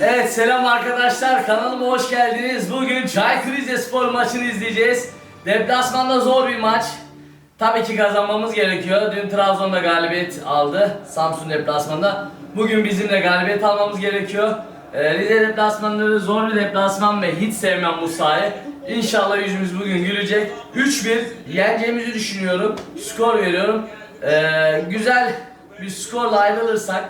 Evet selam arkadaşlar kanalıma hoş geldiniz. Bugün Çaykur Rizespor maçını izleyeceğiz. Deplasmanda zor bir maç. Tabii ki kazanmamız gerekiyor. Dün Trabzon'da galibiyet aldı Samsun deplasmanda. Bugün bizim de galibiyet almamız gerekiyor. Ee, Rize deplasmanları zor bir deplasman ve hiç sevmem bu sahayı. İnşallah yüzümüz bugün gülecek. 3-1 yeneceğimizi düşünüyorum. Skor veriyorum. Ee, güzel bir skorla ayrılırsak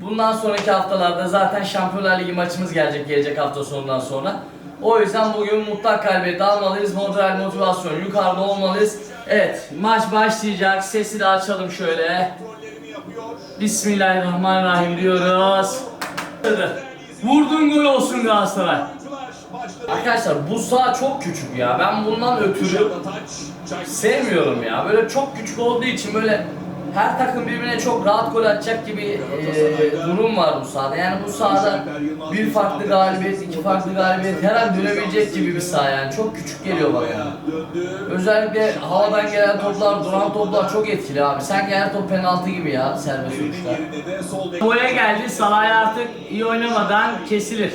Bundan sonraki haftalarda zaten Şampiyonlar Ligi maçımız gelecek gelecek hafta sonundan sonra. O yüzden bugün mutlak galibiyet almalıyız. Moral motivasyon yukarıda olmalıyız. Evet maç başlayacak. Sesi de açalım şöyle. Bismillahirrahmanirrahim diyoruz. Vurdun gol olsun Galatasaray. Arkadaşlar bu saha çok küçük ya. Ben bundan ötürü sevmiyorum ya. Böyle çok küçük olduğu için böyle her takım birbirine çok rahat gol atacak gibi e, durum var bu sahada. Yani bu sahada bir farklı galibiyet, iki farklı galibiyet her an dönebilecek gibi bir saha yani. Çok küçük geliyor bana. Özellikle havadan gelen toplar, duran toplar çok etkili abi. Sanki her top penaltı gibi ya serbest vuruşlar. Gole geldi. Salah artık iyi oynamadan kesilir.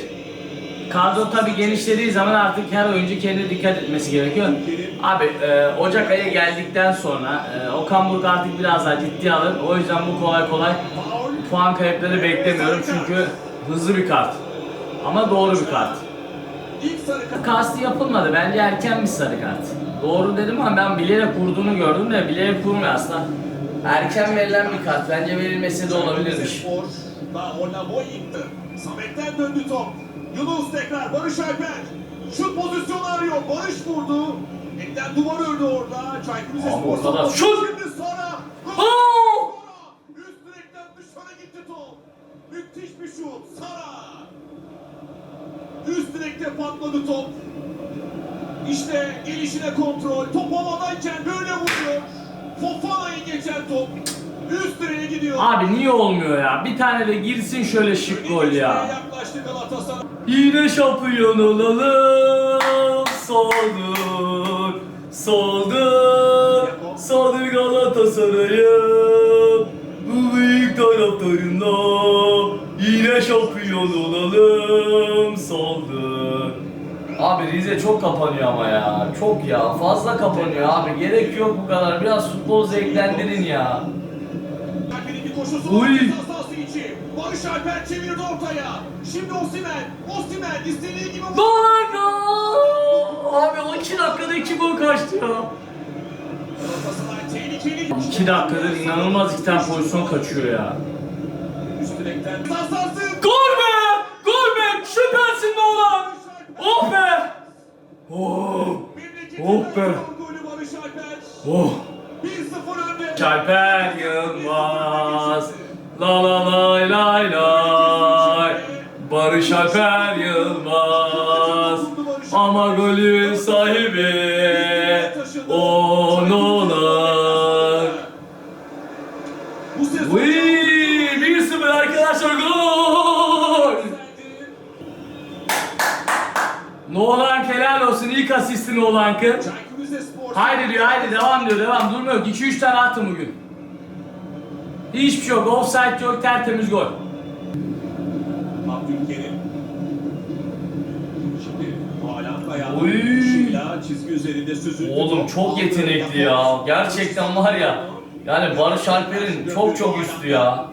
Kadro tabi genişlediği zaman artık her oyuncu kendine dikkat etmesi gerekiyor. Abi e, Ocak ayı geldikten sonra e, Okan Buruk artık biraz daha ciddi alır. O yüzden bu kolay kolay puan kayıpları beklemiyorum çünkü hızlı bir kart. Ama doğru bir kart. Kastı yapılmadı. Bence erken bir sarı kart. Doğru dedim ama ben bilerek vurduğunu gördüm de bilerek vurmuyor aslında. Erken verilen bir kart. Bence verilmesi de olabilirmiş. Samet'ten döndü top. Yunus tekrar Barış Alper. Şut pozisyonu arıyor. Barış vurdu. Ekler duvar ördü orada. Çaykur Rizespor. Ortada şut! Şimdi. Oo! Üst direkten dışarı gitti top. Müthiş bir şut. Sara. Üst direkte patladı top. İşte gelişine kontrol. Top havadayken böyle vuruyor. Fofana'yı geçen top. Üst direğe gidiyor. Abi niye olmuyor ya? Bir tane de girsin şöyle şık gol ya. Yine şampiyon olalım. Soldur, soldur, soldur Galatasaray'ım. Bu büyük taraftarımla yine şampiyon olalım. Soldur. Abi Rize çok kapanıyor ama ya. Çok ya. Fazla kapanıyor abi. Gerek yok bu kadar. Biraz futbol zevklendirin ya. Koşusu ceza sahası içi. Barış Alper çevirdi ortaya. Şimdi Osimhen. Osimhen istediği gibi Gol Abi o 2 dakikada 2 gol kaçtı ya. Galatasaray tehlikeli. 2 dakikadır inanılmaz iki tane pozisyon kaçıyor ya. Üst direkten ceza sahası. Gol be! Gol be! Süpersin be ulan! Oh be! Oh! Oh be! Alper. Oh! 1-0 önde. Kalper Barış Alper Yılmaz Ama golün sahibi Onunlar Bu sezon Uy, 1-0 arkadaşlar gol! Nolan helal olsun ilk asisti Nolan'kı. Çaykur Rizespor. Haydi diyor haydi devam diyor devam durmuyor 2-3 tane attım bugün. Hiçbir şey yok offside yok tertemiz gol. Abdülkerim. Şimdi Haaland ayağı. Uy. Şila çizgi üzerinde süzüldü. Oğlum çok yetenekli ya. Gerçekten var ya. Yani Barış Alper'in çok çok üstü ya.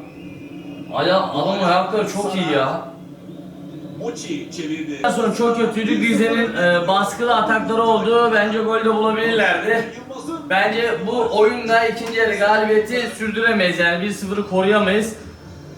Aya, adamın ayakları çok iyi ya. Mochi çevirdi. Ondan sonra çok kötüydü. Rize'nin e, baskılı atakları oldu. Bence gol de bulabilirlerdi. Bence bu oyunda ikinci yarı galibiyeti sürdüremeyiz yani 1-0'ı koruyamayız.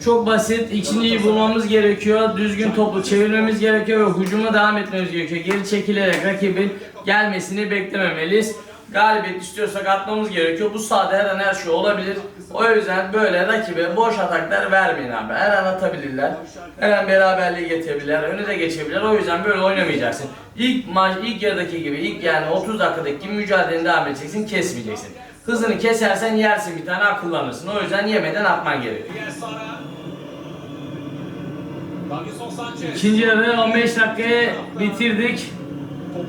Çok basit. İkinciyi bulmamız gerekiyor. Düzgün topu çevirmemiz gerekiyor ve hücuma devam etmemiz gerekiyor. Geri çekilerek rakibin gelmesini beklememeliyiz. Galibiyet istiyorsak atmamız gerekiyor. Bu sahada her an her şey olabilir. O yüzden böyle rakibe boş ataklar vermeyin abi. Her an atabilirler. Her an beraberliği getirebilirler. Öne de geçebilirler. O yüzden böyle oynamayacaksın. İlk maç, ilk yarıdaki gibi, ilk yani 30 dakikadaki gibi mücadeleni devam edeceksin, kesmeyeceksin. Hızını kesersen yersin bir tane akıllanırsın. O yüzden yemeden atman gerekiyor. İkinci yarı 15 dakikayı bitirdik.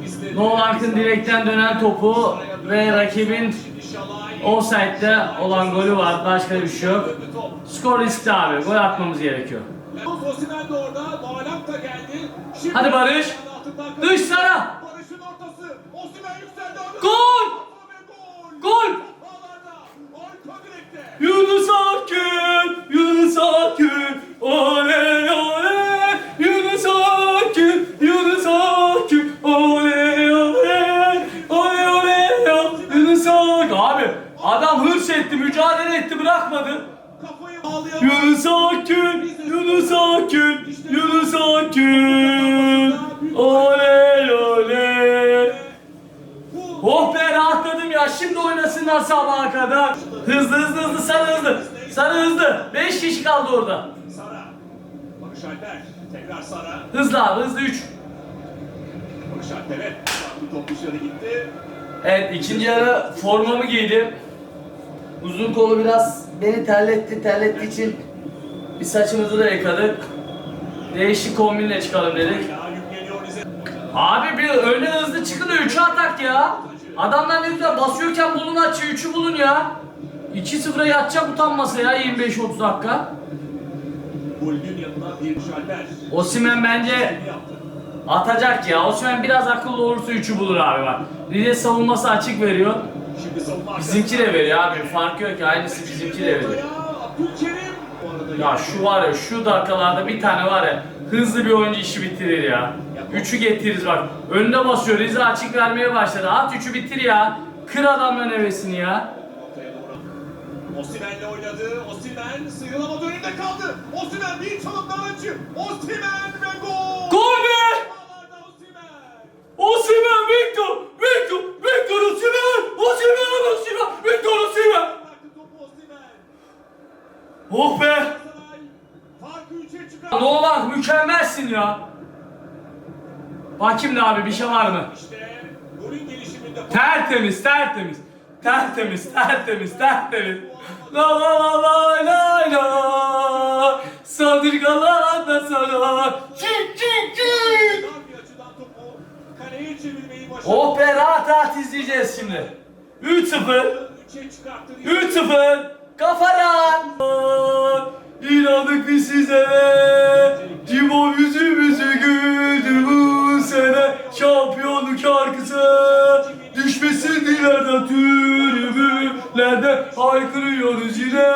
İstedi. Nolan direkten dönen topu ve rakibin offside'de olan golü var. Başka bir şey yok. Skor riskli abi. Gol atmamız gerekiyor. Hadi Barış. Dış sana. Gol! Gol! Yunus Yunus Akgün, Yunus Akgün, Yunus Akgün, oley oley. Oh be rahatladım ya. Şimdi oynasınlar sabaha kadar. Hızlı hızlı hızlı sarı hızlı. Sarı hızlı. 5 kişi kaldı orada. Sara. Barış Alper. Tekrar Sara. Hızlı abi hızlı 3. Barış Alper'e. Top dışarı gitti. Evet ikinci yarı formamı giydim. Uzun kolu biraz beni terletti. Terlettiği için bir saçımızı da yıkadık. Değişik kombinle çıkalım dedik. Abi bir öne hızlı çıkın da 3'e atak ya. Adamlar ne güzel basıyorken bulun açıyor 3'ü bulun ya. 2-0'a yatacak utanmasa ya 25-30 dakika. Osimhen bence atacak ya. Osimhen biraz akıllı olursa 3'ü bulur abi bak. Rize savunması açık veriyor. Bizimki de veriyor abi. Fark yok ki aynısı bizimki de veriyor. Ya şu var ya şu dakikalarda bir tane var ya hızlı bir oyuncu işi bitirir ya. Üçü getiririz bak. Önüne basıyor Rize açık vermeye başladı. At üçü bitir ya. Kır adamların hevesini ya. Osimhen'le oynadı. Osimhen sıyrılamadı önünde kaldı. Osimhen bir çalım daha açı. Osimhen ve gol. Gol be! Osimhen Victor! Victor! Victor Osimhen! Osimhen Osimhen! Victor Osimhen. Oh be! Galatasaray farkı 3'e çıkardı. Nolan mükemmelsin ya. Bakayım da abi bir şey var mı? İşte gelişiminde Tertemiz, tertemiz. Tertemiz, tertemiz, tertemiz. La la la la la la. Sadırgalar da sana. Çık çık çık. dar bir açıdan topu kaleye çevirmeyi başardı. Be rahat rahat izleyeceğiz şimdi. 3-0. 3'e çıkarttı. 3-0. Kafa rahat. İnandık biz size. Cibo yüzümüzü güldü bu sene. Şampiyonluk şarkısı. Düşmesin dilerden tribünlerde haykırıyoruz yine.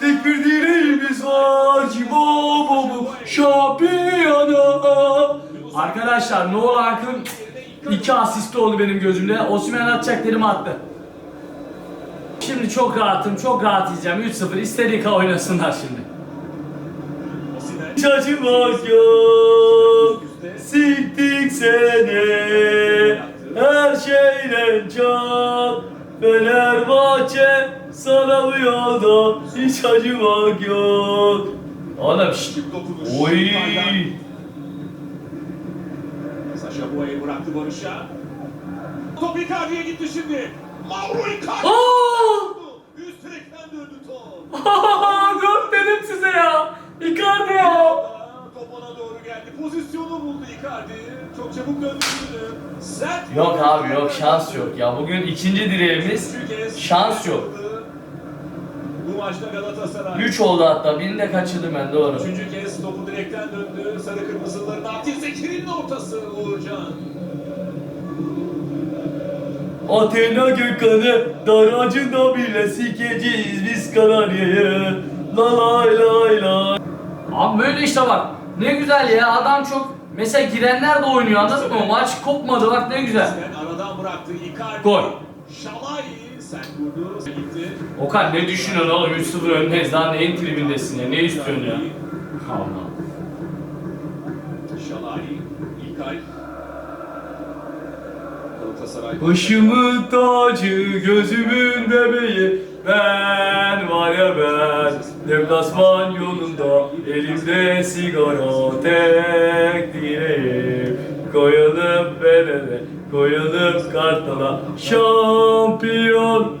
Tek bir dileğimiz var Cibo bu şampiyona. Arkadaşlar Noel Arkın iki asisti oldu benim gözümde. Osimhen atacak dedim attı. Şimdi çok rahatım, çok rahat yiyeceğim. 3-0 istediği kadar oynasınlar şimdi. Acımak yok, siktik seni. Her şeyden çok Fenerbahçe sana bu yolda hiç acımak yok. Oğlum şşt. Oy. Saşa Boya'yı bıraktı Barış'a. Top Icardi'ye gitti şimdi. Dört dedim size ya. Icardi ya. Top ona doğru geldi. Pozisyonu buldu Icardi. Çok çabuk döndü. Sert Yok abi yok şans yok ya. Bugün ikinci kez şans yok. Bu maçta Galatasaray. 3 oldu hatta. Birini de kaçırdım ben doğru. Üçüncü kez topu direkten döndü. Sarı kırmızıların Atil Zekir'in ortası Uğurcan. Athena Gökhan'ı daracında bile sikeceğiz biz Kanarya'yı. La lay lay lay. Abi böyle işte bak. Ne güzel ya adam çok mesela girenler de oynuyor anladın mı? Maç kopmadı bak ne güzel. Sen aradan bıraktı Icardi. Gol. Şalay sen vurdu. Gitti. Okan ne düşünüyorsun oğlum 3-0 öndeyiz daha neyin tribindesin ya ne istiyorsun ya? Allah. Şalay. İlkay. Galatasaray. Başımın tacı, gözümün bebeği. Ben var ya ben Deplasman yolunda Elimde sigara Tek dileğim. Koyalım belede Koyalım kartala. Şampiyon